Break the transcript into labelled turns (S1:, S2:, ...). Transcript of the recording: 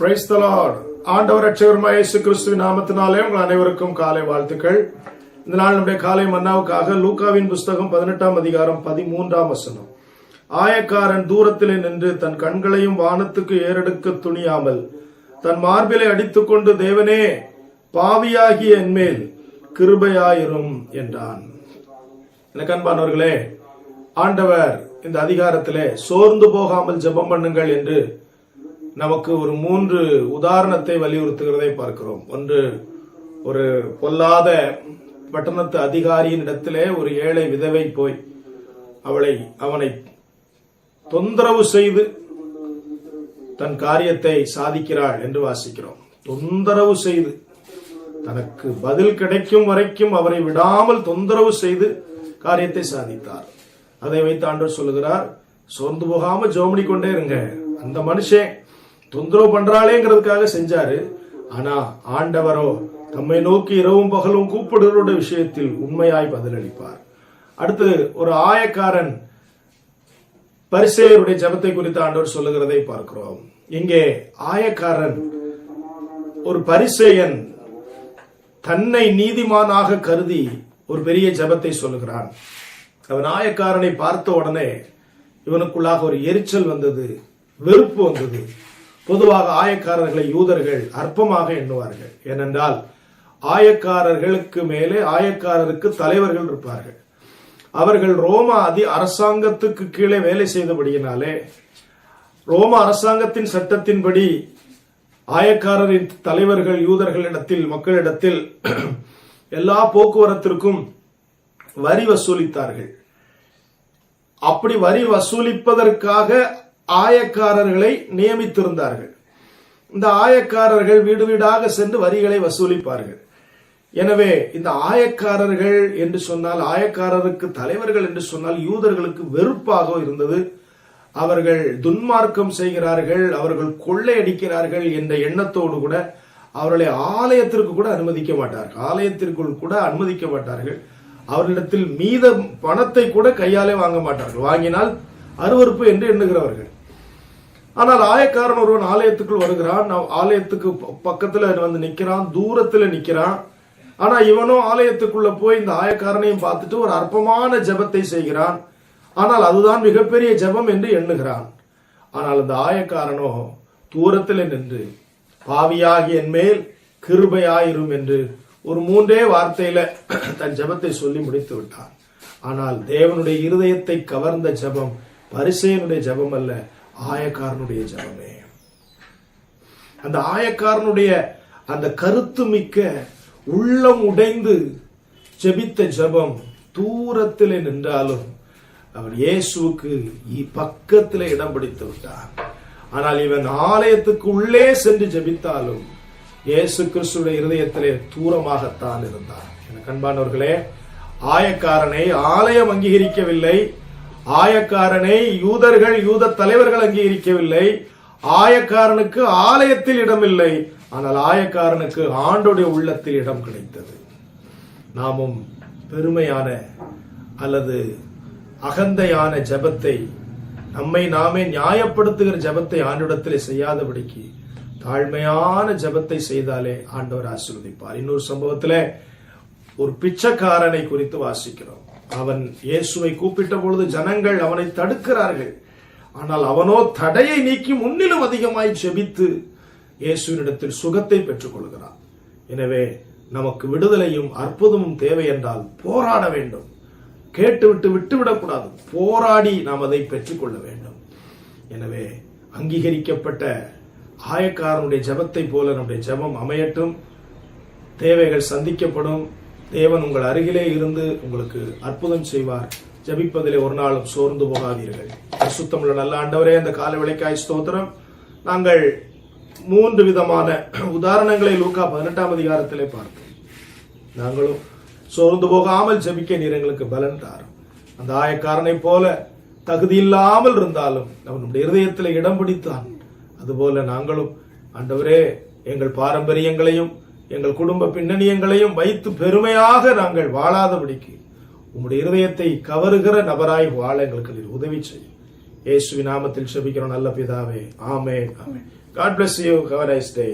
S1: price ஆண்டவர் அட்சகரமா இயேசு கிறிஸ்துவின் நாமத்தினாலே உங்கள் அனைவருக்கும் காலை வாழ்த்துக்கள் இந்த நாள் நம்முடைய காலை மன்னாவுக்காக லூக்காவின் புஸ்தகம் பதினெட்டாம் அதிகாரம் பதிமூன்றாம் வசனம் ஆயக்காரன் தூரத்திலே நின்று தன் கண்களையும் வானத்துக்கு ஏறெடுக்க துணியாமல் தன் மார்பிலை அடித்துக்கொண்டு தேவனே பாவியாகிய என்மேல் கிருபையாயிரும் என்றான் எனக்கு அன்பானவர்களே ஆண்டவர் இந்த அதிகாரத்திலே சோர்ந்து போகாமல் ஜெபம் பண்ணுங்கள் என்று நமக்கு ஒரு மூன்று உதாரணத்தை வலியுறுத்துகிறதை பார்க்கிறோம் ஒன்று ஒரு பொல்லாத பட்டணத்து அதிகாரியின் இடத்திலே ஒரு ஏழை விதவை போய் அவளை அவனை தொந்தரவு செய்து தன் காரியத்தை சாதிக்கிறாள் என்று வாசிக்கிறோம் தொந்தரவு செய்து தனக்கு பதில் கிடைக்கும் வரைக்கும் அவரை விடாமல் தொந்தரவு செய்து காரியத்தை சாதித்தார் அதை வைத்து ஆண்டவர் சொல்லுகிறார் சோர்ந்து போகாம ஜோமடி கொண்டே இருங்க அந்த மனுஷன் தொந்தரவு பண்றாளேங்கிறதுக்காக செஞ்சாரு ஆனா ஆண்டவரோ தம்மை நோக்கி இரவும் பகலும் கூப்பிடுறோட விஷயத்தில் உண்மையாய் பதிலளிப்பார் அடுத்து ஒரு ஆயக்காரன் பரிசேயருடைய ஜபத்தை குறித்து ஆண்டவர் சொல்லுகிறதை பார்க்கிறோம் இங்கே ஆயக்காரன் ஒரு பரிசேயன் தன்னை நீதிமானாக கருதி ஒரு பெரிய ஜபத்தை சொல்லுகிறான் அவன் ஆயக்காரனை பார்த்த உடனே இவனுக்குள்ளாக ஒரு எரிச்சல் வந்தது வெறுப்பு வந்தது பொதுவாக ஆயக்காரர்களை யூதர்கள் அற்பமாக எண்ணுவார்கள் ஏனென்றால் ஆயக்காரர்களுக்கு மேலே ஆயக்காரருக்கு தலைவர்கள் இருப்பார்கள் அவர்கள் ரோம அதி அரசாங்கத்துக்கு கீழே வேலை செய்தபடியினாலே ரோம அரசாங்கத்தின் சட்டத்தின்படி ஆயக்காரரின் தலைவர்கள் யூதர்களிடத்தில் மக்களிடத்தில் எல்லா போக்குவரத்திற்கும் வரி வசூலித்தார்கள் அப்படி வரி வசூலிப்பதற்காக ஆயக்காரர்களை நியமித்திருந்தார்கள் இந்த ஆயக்காரர்கள் வீடு வீடாக சென்று வரிகளை வசூலிப்பார்கள் எனவே இந்த ஆயக்காரர்கள் என்று சொன்னால் ஆயக்காரருக்கு தலைவர்கள் என்று சொன்னால் யூதர்களுக்கு வெறுப்பாக இருந்தது அவர்கள் துன்மார்க்கம் செய்கிறார்கள் அவர்கள் கொள்ளையடிக்கிறார்கள் என்ற எண்ணத்தோடு கூட அவர்களை ஆலயத்திற்கு கூட அனுமதிக்க மாட்டார்கள் ஆலயத்திற்குள் கூட அனுமதிக்க மாட்டார்கள் அவர்களிடத்தில் மீத பணத்தை கூட கையாலே வாங்க மாட்டார்கள் வாங்கினால் அருவறுப்பு என்று எண்ணுகிறவர்கள் ஆனால் ஆயக்காரன் ஒருவன் ஆலயத்துக்குள் வருகிறான் ஆலயத்துக்கு பக்கத்துல வந்து நிக்கிறான் தூரத்துல நிக்கிறான் ஆனா இவனும் ஆலயத்துக்குள்ள போய் இந்த ஆயக்காரனையும் பார்த்துட்டு ஒரு அற்பமான ஜபத்தை செய்கிறான் ஆனால் அதுதான் மிகப்பெரிய ஜபம் என்று எண்ணுகிறான் ஆனால் அந்த ஆயக்காரனோ தூரத்தில் நின்று பாவியாகி என் மேல் கிருபையாயிரும் என்று ஒரு மூன்றே வார்த்தையில தன் ஜபத்தை சொல்லி முடித்து விட்டான் ஆனால் தேவனுடைய இருதயத்தை கவர்ந்த ஜபம் பரிசையனுடைய ஜபம் அல்ல ஆயக்காரனுடைய ஜபமே அந்த ஆயக்காரனுடைய அந்த கருத்து மிக்க உள்ளம் உடைந்து ஜெபித்த ஜபம் தூரத்திலே நின்றாலும் அவர் இயேசுக்கு பக்கத்தில் இடம் பிடித்து விட்டார் ஆனால் இவன் ஆலயத்துக்கு உள்ளே சென்று ஜெபித்தாலும் இயேசு கிறிஸ்துடைய இருதயத்திலே தூரமாகத்தான் இருந்தார் என கண்பானவர்களே ஆயக்காரனை ஆலயம் அங்கீகரிக்கவில்லை ஆயக்காரனை யூதர்கள் யூத தலைவர்கள் அங்கே இருக்கவில்லை ஆயக்காரனுக்கு ஆலயத்தில் இடமில்லை ஆனால் ஆயக்காரனுக்கு ஆண்டுடைய உள்ளத்தில் இடம் கிடைத்தது நாமும் பெருமையான அல்லது அகந்தையான ஜபத்தை நம்மை நாமே நியாயப்படுத்துகிற ஜபத்தை ஆண்டிடத்தில் செய்யாதபடிக்கு தாழ்மையான ஜபத்தை செய்தாலே ஆண்டவர் ஆசீர்வதிப்பார் இன்னொரு சம்பவத்தில் ஒரு பிச்சைக்காரனை குறித்து வாசிக்கிறோம் அவன் இயேசுவை கூப்பிட்ட பொழுது ஜனங்கள் அவனை தடுக்கிறார்கள் ஆனால் அவனோ தடையை நீக்கி முன்னிலும் அதிகமாய் செபித்து இயேசுவினிடத்தில் சுகத்தை பெற்றுக் கொள்கிறான் எனவே நமக்கு விடுதலையும் அற்புதமும் தேவை என்றால் போராட வேண்டும் கேட்டுவிட்டு விட்டுவிடக்கூடாது போராடி நாம் அதை பெற்றுக்கொள்ள வேண்டும் எனவே அங்கீகரிக்கப்பட்ட ஆயக்காரனுடைய ஜபத்தை போல நம்முடைய ஜபம் அமையட்டும் தேவைகள் சந்திக்கப்படும் தேவன் உங்கள் அருகிலே இருந்து உங்களுக்கு அற்புதம் செய்வார் ஜபிப்பதிலே ஒரு நாளும் சோர்ந்து போகாதீர்கள் உள்ள நல்ல ஆண்டவரே அந்த கால விளைக்காய் ஸ்தோத்திரம் நாங்கள் மூன்று விதமான உதாரணங்களை லூக்கா பதினெட்டாம் அதிகாரத்திலே பார்த்தோம் நாங்களும் சோர்ந்து போகாமல் ஜபிக்க நீர் எங்களுக்கு பலன் தாரும் அந்த ஆயக்காரனை போல தகுதி இல்லாமல் இருந்தாலும் அவனுடைய இருதயத்தில் இடம் பிடித்தான் அதுபோல நாங்களும் ஆண்டவரே எங்கள் பாரம்பரியங்களையும் எங்கள் குடும்ப பின்னணியங்களையும் வைத்து பெருமையாக நாங்கள் வாழாதபடிக்கு உங்களுடைய இருதயத்தை கவருகிற நபராய் வாழ எங்களுக்கு உதவி செய்யும் ஏசுவி நாமத்தில் செபிக்கிறோம் நல்ல பிதாவே ஆமே ஆமே God bless you have nice day